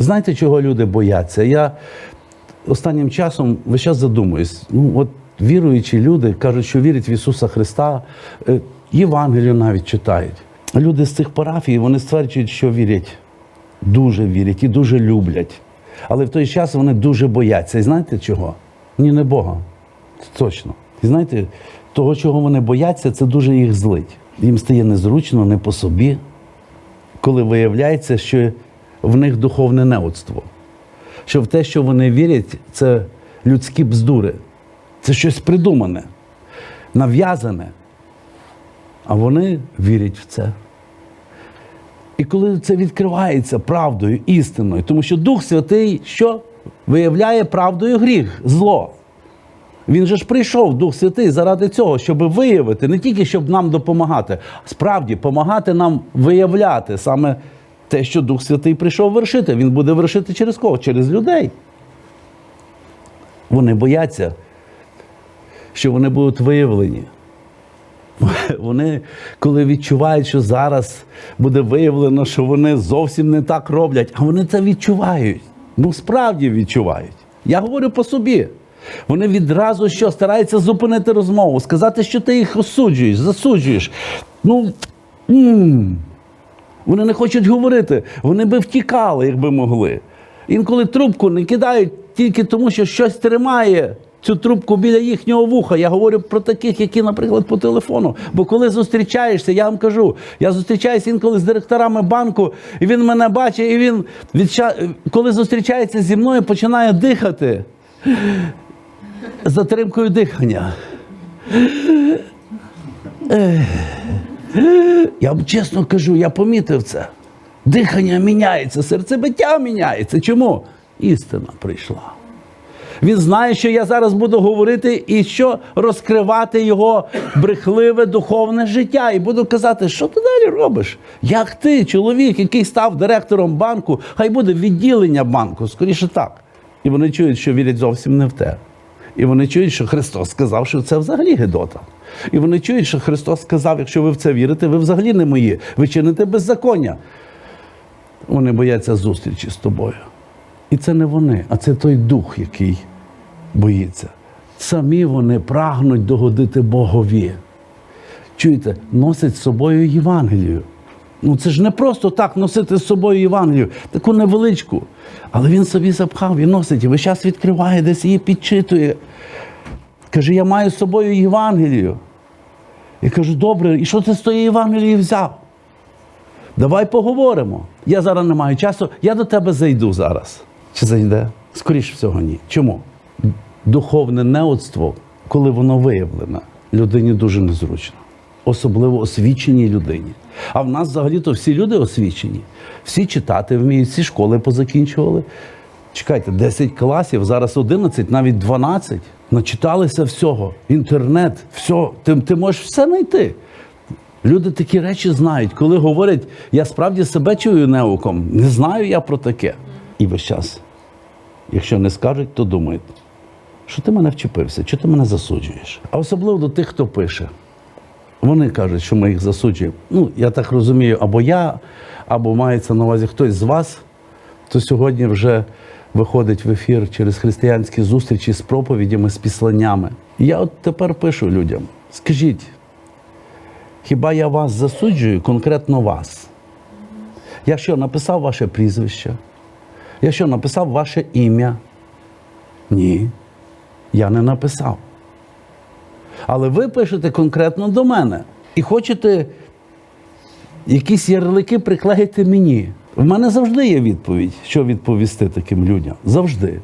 Знаєте, чого люди бояться? Я останнім часом весь час задумуюсь. Ну, от віруючі люди кажуть, що вірять в Ісуса Христа, е, Євангелію навіть читають. Люди з цих парафій вони стверджують, що вірять, дуже вірять і дуже люблять. Але в той час вони дуже бояться. І знаєте чого? Ні, не Бога. Точно. І знаєте, того, чого вони бояться, це дуже їх злить. Їм стає незручно, не по собі, коли виявляється, що в них духовне неоцтво. Що в те, що вони вірять, це людські бздури, це щось придумане, нав'язане. А вони вірять в це. І коли це відкривається правдою, істиною, тому що Дух Святий що? Виявляє правдою гріх, зло. Він же ж прийшов, Дух Святий, заради цього, щоб виявити, не тільки щоб нам допомагати, а справді допомагати нам виявляти саме те, що Дух Святий прийшов вершити. Він буде вершити через кого? Через людей. Вони бояться, що вони будуть виявлені. Вони, коли відчувають, що зараз буде виявлено, що вони зовсім не так роблять, а вони це відчувають. Ну, справді відчувають. Я говорю по собі. Вони відразу що стараються зупинити розмову, сказати, що ти їх осуджуєш, засуджуєш. Ну, м вони не хочуть говорити. Вони би втікали, якби могли. Інколи трубку не кидають тільки тому, що щось тримає цю трубку біля їхнього вуха. Я говорю про таких, які, наприклад, по телефону. Бо коли зустрічаєшся, я вам кажу, я зустрічаюся інколи з директорами банку, і він мене бачить, і він від коли зустрічається зі мною, починає дихати затримкою дихання. Я вам чесно кажу, я помітив це. Дихання міняється, серцебиття міняється. Чому? Істина прийшла. Він знає, що я зараз буду говорити і що розкривати його брехливе духовне життя. І буду казати, що ти далі робиш? Як ти, чоловік, який став директором банку, хай буде відділення банку, скоріше так. І вони чують, що вірять зовсім не в те. І вони чують, що Христос сказав, що це взагалі Гедота. І вони чують, що Христос сказав, якщо ви в це вірите, ви взагалі не мої, ви чините беззаконня. Вони бояться зустрічі з тобою. І це не вони, а це той дух, який боїться. Самі вони прагнуть догодити Богові. Чуєте, носять з собою Євангелію. Ну це ж не просто так носити з собою Євангелію, таку невеличку. Але він собі запхав і носить, і весь час відкриває, десь її підчитує. Каже, я маю з собою Євангелію. Я кажу, добре, і що ти з тої Євангелії взяв? Давай поговоримо. Я зараз не маю часу, я до тебе зайду зараз. Чи зайде? Скоріше всього, ні. Чому? Духовне неоцтво, коли воно виявлене, людині дуже незручно. Особливо освіченій людині. А в нас взагалі-то всі люди освічені. Всі читати вміють, всі школи позакінчували. Чекайте, 10 класів, зараз 11, навіть 12. Начиталися всього. Інтернет, все. Ти, ти можеш все знайти. Люди такі речі знають, коли говорять, я справді себе чую неуком, не знаю я про таке. І весь час, якщо не скажуть, то думають, що ти мене вчепився, чи ти мене засуджуєш. А особливо до тих, хто пише. Вони кажуть, що ми їх засуджуємо. Ну, я так розумію, або я, або мається на увазі хтось з вас, то сьогодні вже виходить в ефір через християнські зустрічі з проповідями, з післаннями. Я от тепер пишу людям: скажіть, хіба я вас засуджую, конкретно вас? Я що, написав ваше прізвище? Я що, написав ваше ім'я? Ні, я не написав. Але ви пишете конкретно до мене і хочете якісь ярлики приклеїти мені. В мене завжди є відповідь, що відповісти таким людям. Завжди.